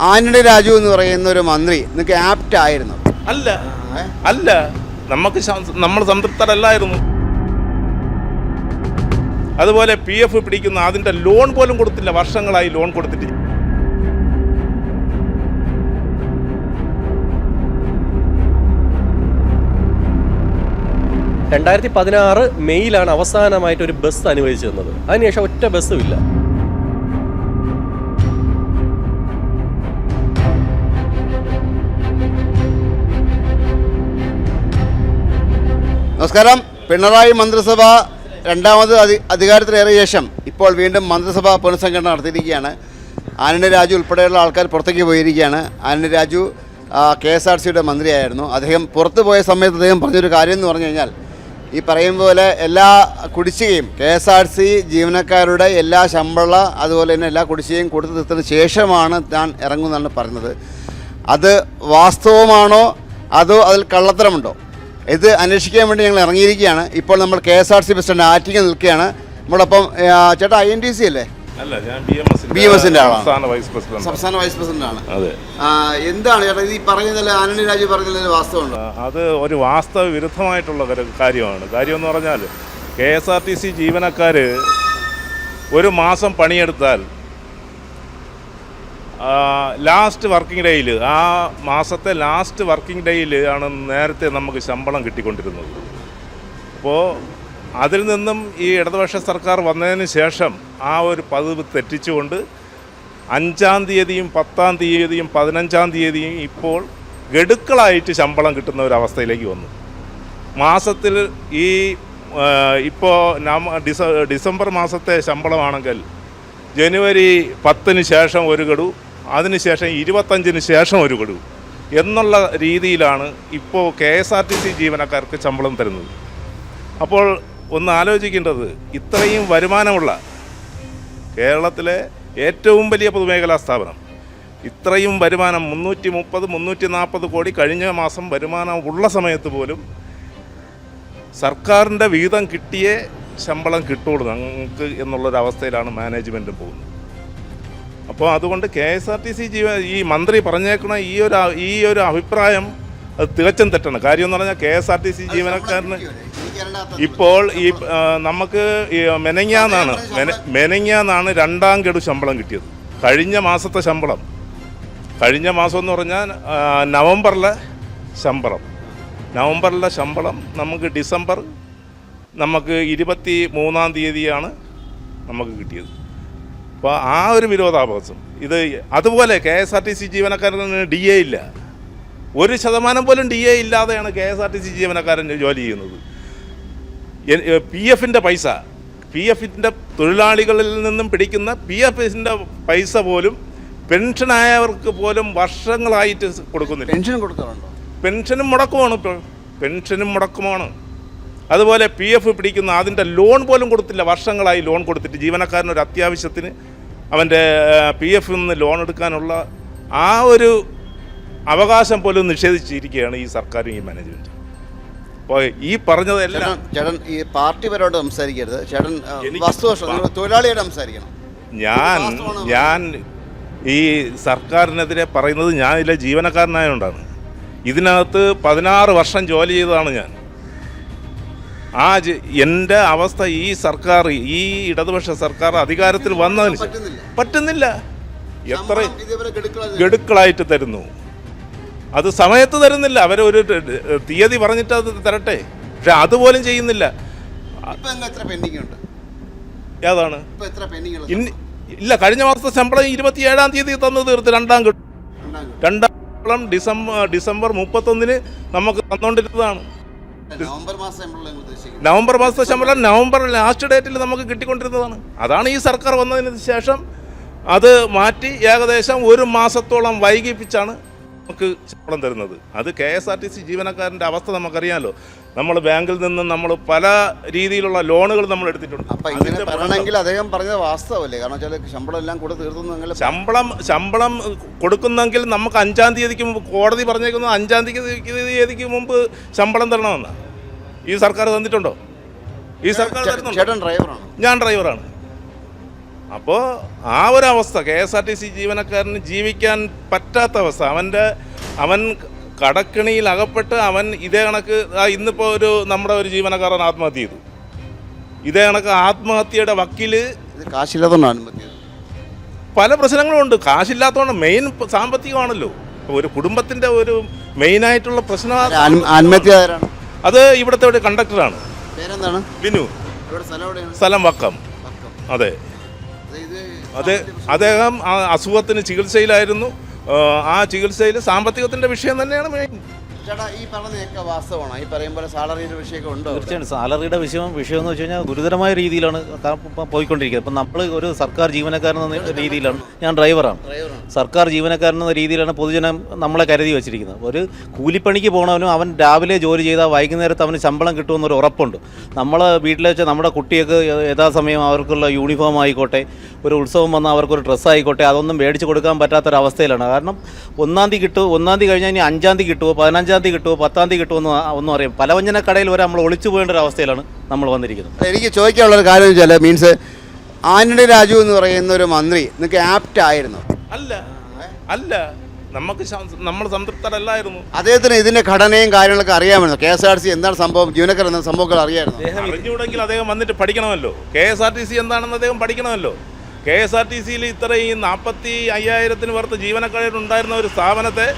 ആന്റണി രാജു എന്ന് പറയുന്ന ഒരു മന്ത്രി നിങ്ങൾക്ക് ആപ്റ്റ് ആയിരുന്നു. അല്ല. അല്ല. നമുക്ക് നമ്മൾ സംതൃപ്തരല്ലായിരുന്നു. അതുപോലെ പി എഫ് പിടിക്കുന്ന അതിന്റെ ലോൺ പോലും കൊടുത്തില്ല. വർഷങ്ങളായി ലോൺ കൊടുത്തിട്ട്. രണ്ടായിരത്തി പതിനാറ് മെയ്യിലാണ് അവസാനമായിട്ട് ഒരു ബസ് അനുവദിച്ചിരുന്നത്. അതിനുശേഷം ഒറ്റ ബസ്സും ഇല്ല. നമസ്കാരം. പിണറായി മന്ത്രിസഭ രണ്ടാമത് അധി അധികാരത്തിലേറിയ ശേഷം ഇപ്പോൾ വീണ്ടും മന്ത്രിസഭ പുനഃസംഘടന നടത്തിയിരിക്കുകയാണ്. ആനന്ദ രാജു ഉൾപ്പെടെയുള്ള ആൾക്കാർ പുറത്തേക്ക് പോയിരിക്കുകയാണ്. ആനന്ദ രാജു കെ എസ് ആർ സിയുടെ മന്ത്രിയായിരുന്നു. അദ്ദേഹം പുറത്തു പോയ സമയത്ത് അദ്ദേഹം പറഞ്ഞൊരു കാര്യം എന്ന് പറഞ്ഞു കഴിഞ്ഞാൽ ഈ പറയും പോലെ എല്ലാ കുടിശ്ശികയും കെ എസ് ആർ സി ജീവനക്കാരുടെ എല്ലാ ശമ്പള അതുപോലെ തന്നെ എല്ലാ കുടിശ്ശികയും കൊടുത്തു തീർത്തതിന് ശേഷമാണ് ഞാൻ ഇറങ്ങുന്നതാണ് പറഞ്ഞത്. അത് വാസ്തവമാണോ? അതോ അതിൽ കള്ളത്തരമുണ്ടോ? ഇത് അന്വേഷിക്കാൻ വേണ്ടി ഞങ്ങൾ ഇറങ്ങിയിരിക്കുകയാണ്. ഇപ്പോൾ നമ്മൾ K S R C bus stand Attingal നിൽക്കുകയാണ്. നമ്മളപ്പം ചേട്ടാ ഐ എൻ ടി സി അല്ലേ? ബി എം എസിന്റെ സംസ്ഥാന വൈസ് പ്രസിഡന്റ്. ആണ് എന്താണ് ചേട്ടാ ഈ പറയുന്നതിൽ ആനന്ദി രാജു പറഞ്ഞതിൽ വാസ്തവമുണ്ടോ? അത് ഒരു വാസ്തവ വിരുദ്ധമായിട്ടുള്ള കാര്യമാണ്. കാര്യം എന്ന് പറഞ്ഞാൽ K S R T C ജീവനക്കാർ ഒരു മാസം പണിയെടുത്താൽ ലാസ്റ്റ് വർക്കിംഗ് ഡേയിൽ ആ മാസത്തെ ലാസ്റ്റ് വർക്കിംഗ് ഡേയിൽ ആണ് നേരത്തെ നമുക്ക് ശമ്പളം കിട്ടിക്കൊണ്ടിരുന്നത്. അപ്പോൾ അതിൽ നിന്നും ഈ ഇടതുപക്ഷ സർക്കാർ വന്നതിന് ശേഷം ആ ഒരു പതിവ് തെറ്റിച്ചുകൊണ്ട് അഞ്ചാം തീയതിയും പത്താം തീയതിയും പതിനഞ്ചാം തീയതിയും ഇപ്പോൾ ഗഡുക്കളായിട്ട് ശമ്പളം കിട്ടുന്ന ഒരു അവസ്ഥയിലേക്ക് വന്നു. മാസത്തിൽ ഈ ഇപ്പോൾ ഡിസംബർ മാസത്തെ ശമ്പളമാണെങ്കിൽ ജനുവരി പത്തിന് ശേഷം ഒരു ഗഡു അതിനുശേഷം ഇരുപത്തഞ്ചിന് ശേഷം ഒരു ഗഡു എന്നുള്ള രീതിയിലാണ് ഇപ്പോൾ K S R T C ജീവനക്കാർക്ക് ശമ്പളം തരുന്നത്. അപ്പോൾ ഒന്ന് ആലോചിക്കേണ്ടത് ഇത്രയും വരുമാനമുള്ള കേരളത്തിലെ ഏറ്റവും വലിയ പൊതുമേഖലാ സ്ഥാപനം. ഇത്രയും വരുമാനം മുന്നൂറ്റി മുപ്പത് മുന്നൂറ്റി നാൽപ്പത് കോടി കഴിഞ്ഞ മാസം വരുമാനം ഉള്ള സമയത്ത് പോലും സർക്കാരിന്റെ വീതം കിട്ടിയേ ശമ്പളം കിട്ടുള്ളൂ ഞങ്ങൾക്ക് എന്നുള്ളൊരവസ്ഥയിലാണ് മാനേജ്മെന്റ് പോകുന്നത്. അപ്പോൾ അതുകൊണ്ട് K S R T C ജീവ ഈ മന്ത്രി പറഞ്ഞേക്കുന്ന ഈ ഒരു ഈ ഒരു അഭിപ്രായം അത് തികച്ചും തെറ്റാണ്. കാര്യം എന്ന് പറഞ്ഞാൽ K S R T C ജീവനക്കാരന് ഇപ്പോൾ ഈ നമുക്ക് മെനങ്ങാന്നാണ് മെനങ്ങാന്നാണ് രണ്ടാം ഗഡു ശമ്പളം കിട്ടിയത്. കഴിഞ്ഞ മാസത്തെ ശമ്പളം. കഴിഞ്ഞ മാസം എന്ന് പറഞ്ഞാൽ നവംബറിലെ ശമ്പളം. നവംബറിലെ ശമ്പളം നമുക്ക് ഡിസംബർ നമുക്ക് ഇരുപത്തി മൂന്നാം തീയതിയാണ് നമുക്ക് കിട്ടിയത്. അപ്പോൾ ആ ഒരു വിരോധാഭാസം. ഇത് അതുപോലെ K S R T C ജീവനക്കാരന് ഡി എ ഇല്ല. ഒരു ശതമാനം പോലും ഡി എ ഇല്ലാതെയാണ് K S R T C ജീവനക്കാരൻ ജോലി ചെയ്യുന്നത്. പി എഫിന്റെ പൈസ പി എഫിന്റെ തൊഴിലാളികളിൽ നിന്നും പിടിക്കുന്ന പി എഫിന്റെ പൈസ പോലും പെൻഷനായവർക്ക് പോലും വർഷങ്ങളായിട്ട് കൊടുക്കുന്നില്ല. പെൻഷൻ കൊടുക്കാറുണ്ടോ? പെൻഷനും മുടക്കമാണ് ഇപ്പോൾ പെൻഷനും മുടക്കമാണ്. അതുപോലെ പി എഫ് പിടിക്കുന്ന അതിന്റെ ലോൺ പോലും കൊടുത്തില്ല. വർഷങ്ങളായി ലോൺ കൊടുത്തിട്ട് ജീവനക്കാരന് ഒരു അത്യാവശ്യത്തിന് അവന്റെ പി എഫിൽ നിന്ന് ലോൺ എടുക്കാനുള്ള ആ ഒരു അവകാശം പോലും നിഷേധിച്ചിരിക്കുകയാണ് ഈ സർക്കാരും ഈ മാനേജ്മെന്റും. അപ്പോൾ ഈ പറഞ്ഞതെല്ലാം ചേട്ടൻ ഈ പാർട്ടി പരമായിട്ട് സംസാരിക്കരുത്. ചേട്ടൻ തൊഴിലാളിയോട് സംസാരിക്കണം. ഞാൻ ഞാൻ ഈ സർക്കാരിനെതിരെ പറയുന്നത് ഞാൻ ഇതിലെ ജീവനക്കാരനായതുകൊണ്ടാണ് ഇതിനകത്ത് പതിനാറ് വർഷം ജോലി ചെയ്തതാണ് ഞാൻ. ആ എന്റെ അവസ്ഥ ഈ സർക്കാർ ഈ ഇടതുപക്ഷ സർക്കാർ അധികാരത്തിൽ വന്നതിന് പറ്റുന്നില്ല. എത്ര ഗഡുക്കളായിട്ട് തരുന്നു. അത് സമയത്ത് തരുന്നില്ല. അവരൊരു തീയതി പറഞ്ഞിട്ട് അത് തരട്ടെ. പക്ഷെ അതുപോലും ചെയ്യുന്നില്ല. ഏതാണ്? ഇല്ല കഴിഞ്ഞ മാസത്തെ ശമ്പളം ഇരുപത്തിയേഴാം തീയതി തന്നു തീർത്ത് രണ്ടാം രണ്ടാം ശമ്പളം ഡിസംബർ ഡിസംബർ മുപ്പത്തൊന്നിന് നമുക്ക് തന്നുകൊണ്ടിരുന്നതാണ് നവംബർ മാസത്തെ ശമ്പളം നവംബർ ലാസ്റ്റ് ഡേറ്റിൽ നമുക്ക് കിട്ടിക്കൊണ്ടിരുന്നതാണ്. അതാണ് ഈ സർക്കാർ വന്നതിന് ശേഷം അത് മാറ്റി ഏകദേശം ഒരു മാസത്തോളം വൈകിപ്പിച്ചാണ് നമുക്ക് ശമ്പളം തരുന്നത്. അത് K S R T C ജീവനക്കാരന്റെ അവസ്ഥ നമുക്കറിയാമല്ലോ നമ്മൾ ബാങ്കിൽ നിന്ന് നമ്മൾ പല രീതിയിലുള്ള ലോണുകൾ നമ്മൾ എടുത്തിട്ടുണ്ട്. അപ്പം ഇങ്ങനെ പറയണമെങ്കിൽ അദ്ദേഹം പറഞ്ഞത് വാസ്തവല്ലേ കാരണം വെച്ചാൽ ശമ്പളം എല്ലാം കൂടെ തീർന്നു നിങ്ങൾ ശമ്പളം ശമ്പളം കൊടുക്കുന്നെങ്കിൽ നമുക്ക് അഞ്ചാം തീയതിക്ക് മുമ്പ് കോടതി പറഞ്ഞേക്കുന്നത് അഞ്ചാം തീയതി തീയതിക്ക് മുമ്പ് ശമ്പളം തരണമെന്നാണ് ഈ സർക്കാർ തന്നിട്ടുണ്ടോ? ഈ സർക്കാർ തരുന്നുണ്ടോ? ഞാൻ ഡ്രൈവറാണ് അപ്പോൾ ആ ഒരു അവസ്ഥ K S R T C ജീവനക്കാരന് ജീവിക്കാൻ പറ്റാത്ത അവസ്ഥ. അവന്റെ അവൻ കടക്കിണിയിൽ അകപ്പെട്ട് അവൻ ഇതേ കണക്ക് ഇന്നിപ്പോൾ ഒരു നമ്മുടെ ഒരു ജീവനക്കാരൻ ആത്മഹത്യ ചെയ്തു. ഇതേ കണക്ക് ആത്മഹത്യയുടെ വക്കീൽ കാശില്ലാത്തതുകൊണ്ടാണ് പല പ്രശ്നങ്ങളും ഉണ്ട്. കാശില്ലാത്തതുകൊണ്ട് മെയിൻ സാമ്പത്തികമാണല്ലോ. ഒരു കുടുംബത്തിന്റെ ഒരു മെയിനായിട്ടുള്ള പ്രശ്നം ആത്മഹത്യ അത് ഇവിടുത്തെ ഒരു കണ്ടക്ടറാണ്. പേരെന്താണ്? ബിനു സ്ഥലം വക്കം. അതെ. അത് അദ്ദേഹം അസുഖത്തിന് ചികിത്സയിലായിരുന്നു. ആ ചികിത്സയിൽ സാമ്പത്തികത്തിന്റെ വിഷയം തന്നെയാണ് മെയിൻ ചേട്ടാ ഈ വാസ്തവമാണ്? ഈ പറയും പോലെ സാലറിയുടെ വിഷയമൊക്കെ ഉണ്ടോ? തീർച്ചയായും സാലറിയുടെ വിഷയം വിഷയം എന്ന് വെച്ച് കഴിഞ്ഞാൽ ഗുരുതരമായ രീതിയിലാണ് പോയിക്കൊണ്ടിരിക്കുന്നത്. ഇപ്പം നമ്മൾ ഒരു സർക്കാർ ജീവനക്കാരൻ എന്ന രീതിയിലാണ്. ഞാൻ ഡ്രൈവറാണ്. സർക്കാർ ജീവനക്കാരൻ എന്ന രീതിയിലാണ് പൊതുജനം നമ്മളെ കരുതി വെച്ചിരിക്കുന്നത്. ഒരു കൂലിപ്പണിക്ക് പോകണവനും അവൻ രാവിലെ ജോലി ചെയ്താൽ വൈകുന്നേരത്ത് അവന് ശമ്പളം കിട്ടുമെന്നൊരു ഉറപ്പുണ്ട്. നമ്മളെ വീട്ടിൽ വെച്ച് നമ്മുടെ കുട്ടികൾക്ക് യഥാസമയം അവർക്കുള്ള യൂണിഫോം ആയിക്കോട്ടെ ഒരു ഉത്സവം വന്നാൽ അവർക്കൊരു ഡ്രസ്സ് ആയിക്കോട്ടെ അതൊന്നും മേടിച്ച് കൊടുക്കാൻ പറ്റാത്തൊരവസ്ഥയിലാണ്. കാരണം ഒന്നാം തീയതി കിട്ടുമോ ഒന്നാം തീയതി കഴിഞ്ഞാൽ ഇനി അഞ്ചാം തീയതി കിട്ടുമോ പതിനഞ്ചാം തീയതി കിട്ടുമോ? പത്താം തീയതി കിട്ടുമോ എന്ന് ഒന്നും അറിയാം. പലവ്യഞ്ജന കടയിൽ വരെ നമ്മൾ ഒളിച്ചു പോകേണ്ട ഒരു അവസ്ഥയിലാണ് നമ്മൾ വന്നിരിക്കുന്നത്. എനിക്ക് ചോദിക്കാനുള്ള ഒരു കാര്യം വെച്ചാൽ മീൻസ് ആന്റണി രാജു എന്ന് പറയുന്ന ഒരു മന്ത്രി നിങ്ങൾക്ക് ആപ്റ്റ് ആയിരുന്നു. അല്ല അല്ല. നമുക്ക് നമ്മൾ സംതൃപ്തരല്ലായിരുന്നു. അദ്ദേഹത്തിന് ഇതിന്റെ ഘടനയും കാര്യങ്ങളൊക്കെ അറിയാമായിരുന്നു. കെ എസ് ആർ സി എന്താണ് സംഭവം? ജീവനക്കാർ എന്ന സംഭവങ്ങൾ അറിയായിരുന്നു അറിഞ്ഞുകൂടെങ്കിൽ അദ്ദേഹം വന്നിട്ട് പഠിക്കണമല്ലോ. K S R T C എന്താണെന്ന് അദ്ദേഹം പഠിക്കണമല്ലോ. കെ എസ് ആർ ടി സിയിൽ ഇത്രയും നാൽപ്പത്തി അയ്യായിരത്തിന് പുറത്ത് ജീവനക്കാരുണ്ടായിരുന്ന ഒരു സ്ഥാപനത്തെ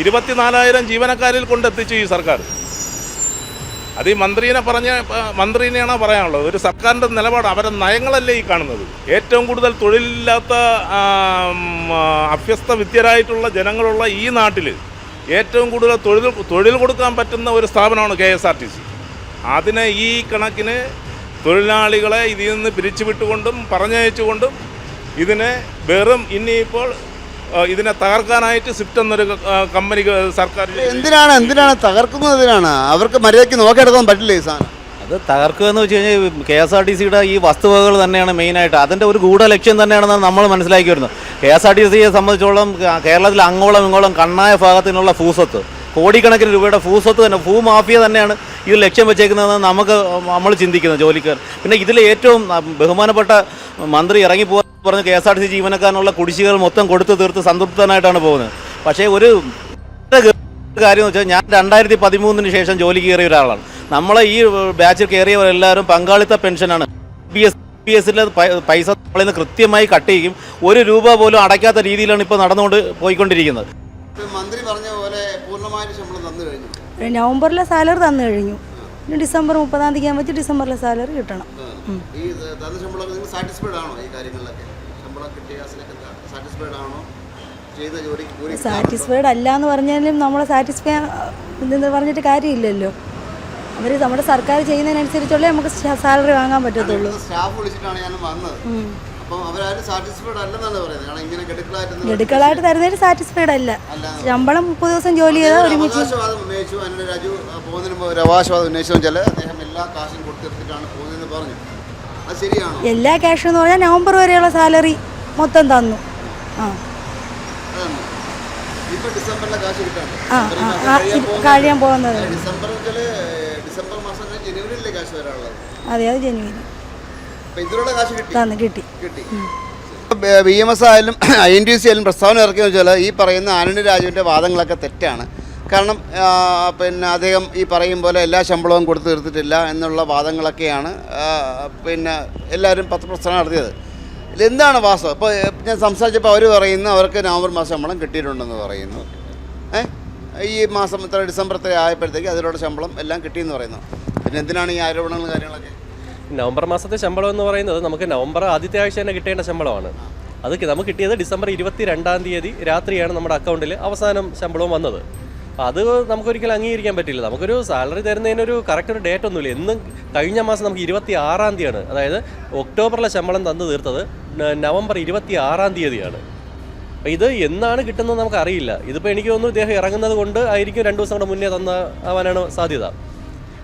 ഇരുപത്തിനാലായിരം ജീവനക്കാരിൽ കൊണ്ടെത്തിച്ചു ഈ സർക്കാർ. അത് ഈ മന്ത്രിനെ പറഞ്ഞ മന്ത്രിനെയാണോ പറയാനുള്ളത്? ഒരു സർക്കാരിന്റെ നിലപാട് അവരുടെ നയങ്ങളല്ലേ ഈ കാണുന്നത്? ഏറ്റവും കൂടുതൽ തൊഴിലില്ലാത്ത അഭ്യസ്ത വിദ്യരായിട്ടുള്ള ജനങ്ങളുള്ള ഈ നാട്ടിൽ ഏറ്റവും കൂടുതൽ തൊഴിൽ തൊഴിൽ കൊടുക്കാൻ പറ്റുന്ന ഒരു സ്ഥാപനമാണ് K S R T C. അതിനെ ഈ കണക്കിന് തൊഴിലാളികളെ ഇതിൽ നിന്ന് പിരിച്ചുവിട്ടുകൊണ്ടും പറഞ്ഞയച്ചുകൊണ്ടും ഇതിനെ വെറും ഇനിയിപ്പോൾ ഇതിനെ തകർക്കാനായിട്ട് സ്വിഫ്റ്റ് എന്നൊരു കമ്പനിക്ക് കമ്പനി സർക്കാർ എന്തിനാണ് എന്തിനാണ് തകർക്കുന്നത് എന്തിനാണ് അവർക്ക് മര്യാദയ്ക്ക് നോക്കിയെടുക്കാൻ പറ്റില്ല ഈ സാധനം. അത് തകർക്കുക എന്ന് വെച്ച് കഴിഞ്ഞാൽ കെ എസ് ആർ ടി സിയുടെ ഈ വസ്തുവകകൾ തന്നെയാണ് മെയിനായിട്ട് അതിന്റെ ഒരു ഗൂഢ ലക്ഷ്യം തന്നെയാണെന്നാണ് നമ്മൾ മനസ്സിലാക്കി വരുന്നത്. കെ എസ് ആർ ടി സിയെ സംബന്ധിച്ചോളം കേരളത്തിൽ അങ്ങോളം ഇങ്ങോളം കണ്ണായ ഭാഗത്തിനുള്ള ഭൂസ്വത്ത്. കോടിക്കണക്കിന് രൂപയുടെ ഭൂസ്വത്ത് തന്നെ ഭൂമാഫിയ തന്നെയാണ് ഇത് ലക്ഷ്യം വെച്ചേക്കുന്നതെന്ന് നമുക്ക് നമ്മൾ ചിന്തിക്കുന്നത് ജോലിക്കാർ. പിന്നെ ഇതിൽ ഏറ്റവും ബഹുമാനപ്പെട്ട മന്ത്രി ഇറങ്ങിപ്പോ പറഞ്ഞ് K S R T C ജീവനക്കാരനുള്ള കുടിശ്ശികൾ മൊത്തം കൊടുത്തു തീർത്ത് സംതൃപ്തനായിട്ടാണ് പോകുന്നത്. പക്ഷേ ഒരു കാര്യം എന്ന് വെച്ചാൽ ഞാൻ രണ്ടായിരത്തി പതിമൂന്നിന് ശേഷം ജോലി കയറിയ ഒരാളാണ്. നമ്മളെ ഈ ബാച്ചിൽ കയറിയവരെല്ലാവരും പങ്കാളിത്ത പെൻഷനാണ്. പി എസ് പി എസിലെ പൈസ നമ്മളിൽ നിന്ന് കൃത്യമായി കട്ട് ചെയ്യും. ഒരു രൂപ പോലും അടയ്ക്കാത്ത രീതിയിലാണ് ഇപ്പോൾ നടന്നുകൊണ്ട് പോയിക്കൊണ്ടിരിക്കുന്നത്. മന്ത്രി പറഞ്ഞ പോലെ പൂർണമായിട്ട് ശമ്പളം തന്നു കഴിഞ്ഞു. നവംബറിലെ സാലറി തന്നു കഴിഞ്ഞു. ഇനി ഡിസംബർ മുപ്പതാം തീയതി ആകുമ്പോൾ ഡിസംബറിലെ സാലറി കിട്ടണം. ഈ തന്ന ശമ്പളം നിങ്ങൾ സാറ്റിസ്ഫൈഡ് ആണോ ഈ കാര്യങ്ങളിലൊക്കെ? സാറ്റിസ്ഫൈഡ് അല്ല എന്ന് പറഞ്ഞാലും നമ്മളെ സാറ്റിസ്ഫൈ എന്ന് പറഞ്ഞിട്ട് കാര്യമില്ലല്ലോ. അവർ നമ്മുടെ സർക്കാർ ചെയ്യുന്നതിനനുസരിച്ചുള്ളേ നമുക്ക് സാലറി വാങ്ങാൻ പറ്റത്തുള്ളൂ. സ്റ്റാഫ് വിളിച്ചിട്ടാണ് ഞാൻ വന്നത്. ഗഡുക്കളായിട്ട് തരുന്നതിന് സാറ്റിസ്ഫൈഡ് അല്ല. ശമ്പളം മുപ്പത് ദിവസം ജോലി ചെയ്താൽ ഒരുമിച്ച് എല്ലാ ക്യാഷും എന്ന് പറഞ്ഞാൽ നവംബർ വരെയുള്ള സാലറി മൊത്തം തന്നു. ആ. കഴിയാൻ പോകുന്നത്. അതെ അത് ജനുവരി. തന്നു കിട്ടി. കിട്ടി. ബി എം എസ് ആയാലും ഐ എൻ ടി സി ആയാലും പ്രസ്താവന ഇറക്കിയെന്ന് വെച്ചാൽ ഈ പറയുന്ന ആനണി രാജുവിന്റെ വാദങ്ങളൊക്കെ തെറ്റാണ്. കാരണം പിന്നെ അദ്ദേഹം ഈ പറയും പോലെ എല്ലാ ശമ്പളവും കൊടുത്തു തീർത്തിട്ടില്ല എന്നുള്ള വാദങ്ങളൊക്കെയാണ് പിന്നെ എല്ലാവരും പത്രപ്രസ്ഥാനം നടത്തിയത്. ഇതെന്താണ് വാസ്തവം? ഇപ്പോൾ ഞാൻ സംസാരിച്ചപ്പോൾ അവർ പറയുന്നു അവർക്ക് നവംബർ മാസം ശമ്പളം കിട്ടിയിട്ടുണ്ടെന്ന് പറയുന്നു. ഈ മാസം ഇത്ര ഡിസംബർ ഇത്ര ആയപ്പോഴത്തേക്ക് അതിലൂടെ ശമ്പളം എല്ലാം കിട്ടിയെന്ന് പറയുന്നു. പിന്നെ എന്തിനാണ് ഈ ആരോപണങ്ങളും കാര്യങ്ങളൊക്കെ? നവംബർ മാസത്തെ ശമ്പളം എന്ന് പറയുന്നത് നമുക്ക് നവംബർ ആദ്യത്തെ ആഴ്ച തന്നെ കിട്ടേണ്ട ശമ്പളമാണ്. അത് നമുക്ക് കിട്ടിയത് ഡിസംബർ ഇരുപത്തി രണ്ടാം തീയതി രാത്രിയാണ് നമ്മുടെ അക്കൗണ്ടിൽ അവസാനം ശമ്പളവും വന്നത്. അത് നമുക്കൊരിക്കലും അംഗീകരിക്കാൻ പറ്റില്ല. നമുക്കൊരു സാലറി തരുന്നതിനൊരു കറക്റ്റ് ഒരു ഡേറ്റ് ഒന്നുമില്ല. എന്നും കഴിഞ്ഞ മാസം നമുക്ക് ഇരുപത്തി ആറാം തീയതിയാണ്. അതായത് ഒക്ടോബറിലെ ശമ്പളം തന്നു തീർത്തത് നവംബർ ഇരുപത്തി ആറാം തീയതിയാണ് ഇത് എന്നാണ് കിട്ടുന്നത് നമുക്കറിയില്ല. ഇതിപ്പോൾ എനിക്ക് തോന്നുന്നു ഇദ്ദേഹം ഇറങ്ങുന്നത് കൊണ്ട് ആയിരിക്കും രണ്ട് ദിവസം കൂടെ മുന്നേ തന്ന ആവാനാണ് സാധ്യത.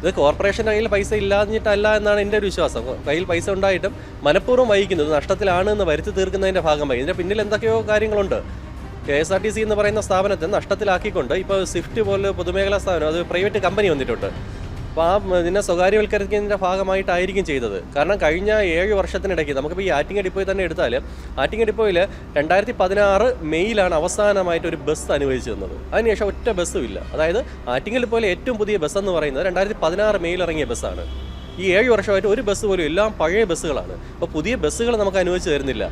ഇത് കോർപ്പറേഷന്റെ കയ്യിൽ പൈസ ഇല്ലാഞ്ഞിട്ടല്ല എന്നാണ് എന്റെ ഒരു വിശ്വാസം. കയ്യിൽ പൈസ ഉണ്ടായിട്ടും മനഃപൂർവം വഹിക്കുന്നത് നഷ്ടത്തിലാണ് എന്ന് വരുത്തി തീർക്കുന്നതിന്റെ ഭാഗമായി. ഇതിന്റെ പിന്നിൽ എന്തൊക്കെയോ കാര്യങ്ങളുണ്ട്. K S R T C എന്ന് പറയുന്ന സ്ഥാപനത്തെ നഷ്ടത്തിലാക്കിക്കൊണ്ട് ഇപ്പോൾ സ്വിഫ്റ്റ് പോലെ പൊതുമേഖലാ സ്ഥാപനം അത് പ്രൈവറ്റ് കമ്പനി വന്നിട്ടുണ്ട്. അപ്പോൾ ആ ഇതിനെ സ്വകാര്യവൽക്കരിക്കുന്നതിന്റെ ഭാഗമായിട്ടായിരിക്കും ചെയ്തത്. കാരണം കഴിഞ്ഞ ഏഴ് വർഷത്തിനിടയ്ക്ക് നമുക്കിപ്പോൾ ഈ ആറ്റിങ്ങ ഡിപ്പോയിൽ തന്നെ എടുത്താൽ ആറ്റിങ്ങ ഡിപ്പോയിൽ രണ്ടായിരത്തി പതിനാറ് മെയ്യിലാണ് അവസാനമായിട്ട് ഒരു ബസ് അനുവദിച്ചു തന്നത്. അതിനുശേഷം ഒറ്റ ബസ്സും ഇല്ല. അതായത് ആറ്റിങ്ങ ഡിപ്പോയിലെ ഏറ്റവും പുതിയ ബസ് എന്ന് പറയുന്നത് രണ്ടായിരത്തി പതിനാറ് മെയ്യിൽ ഇറങ്ങിയ ബസ്സാണ്. ഈ ഏഴ് വർഷമായിട്ട് ഒരു ബസ് പോലും എല്ലാം പഴയ ബസ്സുകളാണ്. അപ്പോൾ പുതിയ ബസ്സുകൾ നമുക്ക് അനുവദിച്ച് തരുന്നില്ല.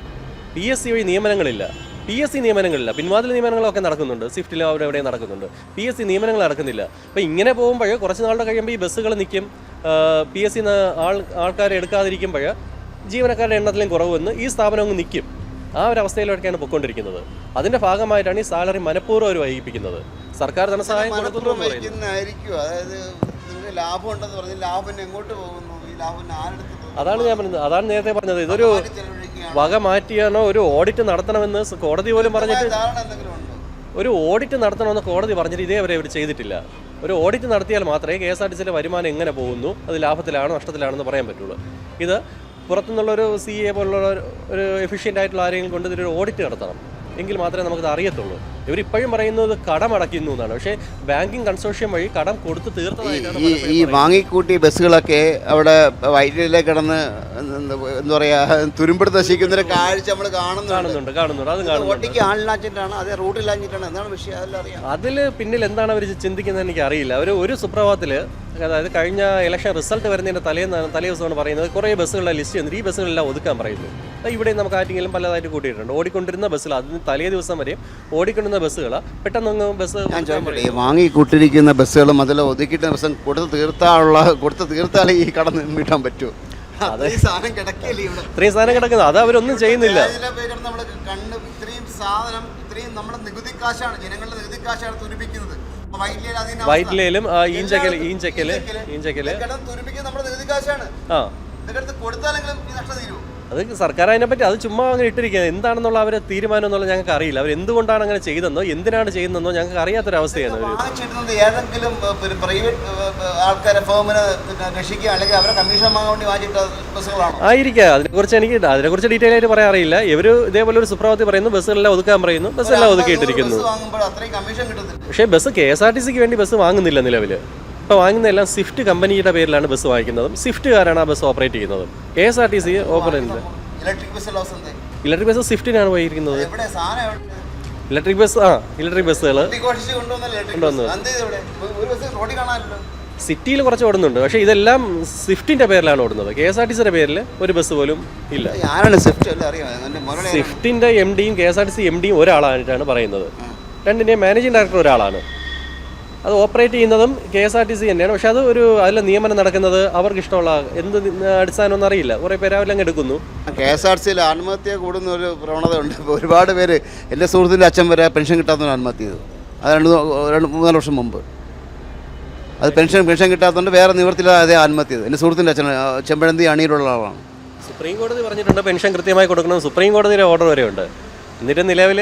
പി എസ് സി വഴി നിയമനങ്ങളില്ല. പി എസ് സി നിയമനങ്ങളില്ല. പിൻവാതിൽ നിയമനങ്ങളൊക്കെ നടക്കുന്നുണ്ട്. സ്വിഫ്റ്റിൽ അവിടെ എവിടെ നടക്കുന്നുണ്ട്. പി എസ് സി നിയമനങ്ങൾ നടക്കുന്നില്ല. അപ്പോൾ ഇങ്ങനെ പോകുമ്പോൾ കുറച്ച് നാളുടെ കഴിയുമ്പോൾ ഈ ബസ്സുകൾ നിൽക്കും പി എസ് സി ആൾ ആൾക്കാരെ എടുക്കാതിരിക്കുമ്പോൾ ജീവനക്കാരുടെ എണ്ണത്തിലും കുറവ് വന്ന് ഈ സ്ഥാപനം അങ്ങ് നിൽക്കും ആ ഒരു അവസ്ഥയിലൊക്കെയാണ് പൊയ്ക്കൊണ്ടിരിക്കുന്നത്. അതിന്റെ ഭാഗമായിട്ടാണ് ഈ സാലറി മനഃപൂർവം അവർ വൈകിപ്പിക്കുന്നത് സർക്കാർ ധനസഹായം കൊടുക്കുന്നു എന്ന് പറയുന്നത്. വഹിക്കുന്നതായിരിക്കും. അതായത് ലാഭം ഉണ്ടെന്ന് പറഞ്ഞ് ലാഭം എങ്ങോട്ട് പോകുന്നു? ഈ ലാഭം ആരെടുത്ത്? അതാണ് ഞാൻ പറഞ്ഞത്. അതാണ് നേരത്തെ പറഞ്ഞത്. ഇതൊരു? വക മാറ്റിയാണോ ഒരു ഓഡിറ്റ് നടത്തണമെന്ന് കോടതി പോലും പറഞ്ഞിട്ട് ഒരു ഓഡിറ്റ് നടത്തണമെന്ന് കോടതി പറഞ്ഞിട്ട് ഇതേ വരെ ഇവർ ചെയ്തിട്ടില്ല. ഒരു ഓഡിറ്റ് നടത്തിയാൽ മാത്രമേ കെ എസ് ആർ ടി സിയിലെ വരുമാനം എങ്ങനെ പോകുന്നു അത് ലാഭത്തിലാണോ നഷ്ടത്തിലാണോ എന്ന് പറയാൻ പറ്റുള്ളൂ. ഇത് പുറത്തുനിന്നുള്ളൊരു സി എ പോലുള്ള ഒരു- ഒരു എഫിഷ്യന്റ് ആയിട്ടുള്ള ആരെങ്കിലും കൊണ്ട് ഇതിലൊരു ഓഡിറ്റ് നടത്തണം. എങ്കിൽ മാത്രമേ നമുക്കത് അറിയത്തുള്ളൂ. ഇവരിപ്പോഴും പറയുന്നത് കടം അടയ്ക്കുന്നു എന്നാണ്. പക്ഷേ ബാങ്കിങ് കൺസോഷ്യം വഴി കടം കൊടുത്ത് തീർത്തതായിട്ടാണ് ഈ. വാങ്ങിക്കൂട്ടിയ ബസ്സുകളൊക്കെ അവിടെ വൈദ്യുതിയിലേക്ക് കിടന്ന് എന്താ പറയുക പറയാ തുരുമ്പെടുത്ത് നശിക്കുന്ന ഒരു കാഴ്ച നമ്മൾ കാണുന്നുണ്ട്. കാണുന്നുണ്ട് കാണുന്നുണ്ട്. അത് കാണുന്നുണ്ട്. ആളില്ലാഞ്ഞിട്ടാണ് അതേ റൂട്ടില്ലാഞ്ഞിട്ടാണ് എന്താണ് വിഷയം? അതിൽ പിന്നിൽ എന്താണ് അവർ ചിന്തിക്കുന്നത് എനിക്ക് അറിയില്ല അവർ ഒരു സുപ്രഭാതത്തിൽ അതായത് കഴിഞ്ഞ ഇലക്ഷൻ റിസൾട്ട് വരുന്നതിന്റെ തലേന്നാണ് തലേ ദിവസമാണ് പറയുന്നത്. കുറേ ബസ്സുകളുടെ ലിസ്റ്റ് ചെയ്യുന്നത് ഈ ബസ്സുകളെല്ലാം ഒതുക്കാൻ പറയുന്നു. അപ്പോൾ ഇവിടെ നമുക്ക് ആറ്റിങ്ങിലും പലതായിട്ട് കൂട്ടിയിട്ടുണ്ട്. ഓടിക്കൊണ്ടിരുന്ന ബസ്സുകൾ അതിന് തലേ ദിവസം വരെയും ഓടിക്കൊണ്ടിരുന്ന ബസ്സുകൾ പെട്ടെന്നൊന്ന് ബസ് വാങ്ങിക്കൂട്ടിരിക്കുന്ന ബസ്സുകളും അതിൽ ഒതുക്കിയിട്ട് ബസ്സും കൊടുത്ത് തീർത്താനുള്ള കൊടുത്ത് തീർത്താലേ ഈ കടന്ന് വീട്ടാൻ പറ്റുമോ ഇത്രയും സാധനം കിടക്കുന്നത്. അത് അവരൊന്നും ചെയ്യുന്നില്ല. ഇത്രയും സാധനം ഇത്രയും നമ്മുടെ നികുതി കാശാണ് ജനങ്ങളുടെ നികുതി കാശാണ് തുരുപ്പിക്കുന്നത് അപ്പൊ വൈറ്റിലയിൽ ഈഞ്ചക്കൽ ഈഞ്ചക്കൽ ഈഞ്ചക്കൽ. തുരുമ്പിക്ക് നമ്മുടെ നികുതി കാശാണ് കൊടുത്താലെങ്കിലും ഈ നഷ്ടം തീരുമോ? അത് സർക്കാർ അതിനെപ്പറ്റി അത് ചുമ്മാ അങ്ങനെ ഇട്ടിരിക്കുന്നത്. എന്താണെന്നുള്ള അവരെ തീരുമാനം എന്നുള്ളത് ഞങ്ങൾക്ക് അറിയില്ല. അവർ എന്തുകൊണ്ടാണ് അങ്ങനെ ചെയ്തെന്നോ എന്തിനാണ് ചെയ്യുന്നതെന്നോ ഞങ്ങൾക്ക് അറിയാത്തൊരവസ്ഥയാണ് ഏതെങ്കിലും പ്രൈവറ്റ് ആൾക്കാരെ ഫേമിന് രക്ഷിക്കുക അല്ലെങ്കിൽ അവരെ കമ്മീഷൻ വാങ്ങാൻ വേണ്ടി വാങ്ങിച്ചിട്ട ബസ്സുകളാണോ? ആയിരിക്കാം. അതിനെക്കുറിച്ച് എനിക്ക് അതിനെക്കുറിച്ച് ഡീറ്റെയിൽ ആയിട്ട് പറയാൻ അറിയില്ല. ഇവർ ഇതേപോലെ ഒരു സുപ്രഭാതത്തിൽ പറയുന്നു ബസ്സുകളെല്ലാം ഒതുക്കാൻ പറയുന്നു ബസ്സെല്ലാം ഒതുക്കിയിട്ടിരിക്കുന്നു. പക്ഷേ bus K S R T സിക്ക് വേണ്ടി ബസ് വാങ്ങുന്നില്ല നിലവിൽ ഇപ്പോൾ വാങ്ങുന്നതെല്ലാം സ്വിഫ്റ്റ് കമ്പനിയുടെ പേരിലാണ് ബസ് വാങ്ങിക്കുന്നതും. സ്വിഫ്റ്റുകാരാണ് ആ ബസ് ഓപ്പറേറ്റ് ചെയ്യുന്നതും. K S R T C operate electric bus സ്വിഫ്റ്റിനാണ് പോയിരിക്കുന്നത് ഇലക്ട്രിക് ബസ് ആ ഇലക്ട്രിക് ബസ്സുകൾ സിറ്റിയിൽ കുറച്ച് ഓടുന്നുണ്ട്. പക്ഷേ ഇതെല്ലാം സ്വിഫ്റ്റിന്റെ പേരിലാണ് ഓടുന്നത്. കെ എസ് ആർ ടി സിയുടെ പേരിൽ ഒരു ബസ് പോലും ഇല്ല. എല്ലാം സ്വിഫ്റ്റിന്റെ എം ഡിയും K S R T C M ഡിയും ഒരാളായിട്ടാണ് പറയുന്നത്. രണ്ടിന്റെയും മാനേജിംഗ് ഡയറക്ടർ ഒരാളാണ്. അത് ഓപ്പറേറ്റ് ചെയ്യുന്നതും K S R T C തന്നെയാണ്. പക്ഷെ അത് ഒരു അതിലെ നിയമനം നടക്കുന്നത് അവർക്ക് ഇഷ്ടമുള്ള എന്ത് അടിസ്ഥാനമൊന്നും അറിയില്ല. കുറേ പേര് അവരെല്ലാം എടുക്കുന്നു. കെ എസ് ആർ സിയിൽ ആത്മഹത്യ കൂടുന്ന ഒരു പ്രവണത ഉണ്ട്. ഒരുപാട് പേര് എന്റെ സുഹൃത്തിന്റെ അച്ഛൻ വരെ പെൻഷൻ കിട്ടാത്തവന് ആത്മഹത്യ ചെയ്തു അത് രണ്ട് രണ്ട് മൂന്നാൽ വർഷം മുമ്പ്. അത് പെൻഷൻ പെൻഷൻ കിട്ടാത്തതുകൊണ്ട് വേറെ നിവൃത്തിയില്ലാതെ അതേ ആത്മഹത്യ ചെയ്തു. എന്റെ സുഹൃത്തിന്റെ അച്ഛൻ ചെമ്പഴന്തി അണിയിലുള്ള ആളാണ്. സുപ്രീം കോടതി പറഞ്ഞിട്ടുണ്ട് പെൻഷൻ കൃത്യമായി കൊടുക്കണം സുപ്രീം കോടതിയുടെ ഓർഡർ വരെയുണ്ട്. ഉണ്ട് എന്നിട്ട് നിലവിൽ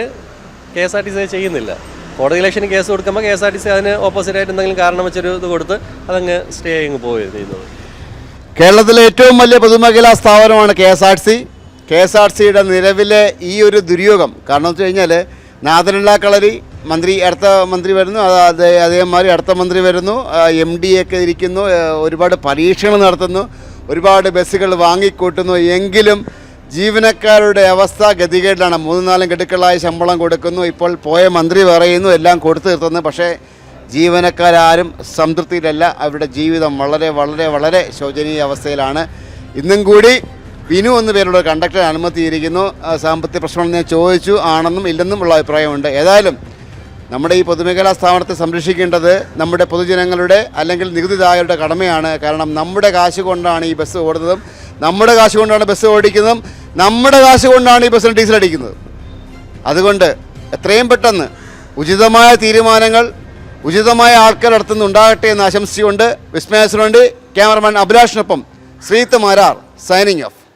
K S R T C ചെയ്യുന്നില്ല. കോടതി ഇലക്ഷൻ കേസ് കൊടുക്കുമ്പോൾ K S R T C അതിന് ഓപ്പോസിറ്റായിട്ട് എന്തെങ്കിലും കാരണം വെച്ചൊരു ഇത് കൊടുത്ത് അതങ്ങ് സ്റ്റേ അങ്ങ് പോവുകയാണ് ചെയ്യുന്നത്. കേരളത്തിലെ ഏറ്റവും വലിയ പൊതുമേഖലാ സ്ഥാപനമാണ് K S R C. K S R സിയുടെ നിലവിലെ ഈ ഒരു ദുര്യോഗം കാരണം വെച്ച് കഴിഞ്ഞാൽ നാദനുള്ള കളരി മന്ത്രി അടുത്ത മന്ത്രി വരുന്നു അത് അതേ അതേമാതിരി അടുത്ത മന്ത്രി വരുന്നു എം ഡി ഒക്കെ ഇരിക്കുന്നു ഒരുപാട് പരീക്ഷണം നടത്തുന്നു ഒരുപാട് ബസ്സുകൾ വാങ്ങിക്കൂട്ടുന്നു എങ്കിലും ജീവനക്കാരുടെ അവസ്ഥ ഗതികേടിലാണ്. മൂന്ന് നാലും ഗഡുക്കളായി ശമ്പളം കൊടുക്കുന്നു. ഇപ്പോൾ പോയ മന്ത്രി പറയുന്നു എല്ലാം കൊടുത്തു തീർത്തുന്നു. പക്ഷേ ജീവനക്കാരും സംതൃപ്തിയിലല്ല. അവരുടെ ജീവിതം വളരെ വളരെ വളരെ ശോചനീയ അവസ്ഥയിലാണ്. ഇന്നും കൂടി വിനു എന്ന പേരുള്ള കണ്ടക്ടർ അനുമതിയിരിക്കുന്നു. സാമ്പത്തിക പ്രശ്നം ഞാൻ ചോദിച്ചു ആണെന്നും ഇല്ലെന്നും ഉള്ള അഭിപ്രായമുണ്ട്. ഏതായാലും നമ്മുടെ ഈ പൊതുമേഖലാ സ്ഥാപനത്തെ സംരക്ഷിക്കേണ്ടത് നമ്മുടെ പൊതുജനങ്ങളുടെ അല്ലെങ്കിൽ നികുതിദായകരുടെ കടമയാണ്. കാരണം നമ്മുടെ കാശ് കൊണ്ടാണ് ഈ ബസ് ഓടുന്നതും. നമ്മുടെ കാശ് കൊണ്ടാണ് ബസ് ഓടിക്കുന്നതും നമ്മുടെ കാശ് കൊണ്ടാണ് ഈ ബസ്സിന് ഡീസൽ അടിക്കുന്നത്. അതുകൊണ്ട് എത്രയും പെട്ടെന്ന് ഉചിതമായ തീരുമാനങ്ങൾ ഉചിതമായ ആൾക്കാരുടെ അടുത്തുനിന്ന് ഉണ്ടാകട്ടെ എന്ന് ആശംസിച്ചുകൊണ്ട് വിസ്മയസിനുവേണ്ടി ക്യാമറമാൻ അഭിലാഷിനൊപ്പം ശ്രീത്ത് മാരാർ സൈനിങ് ഓഫ്.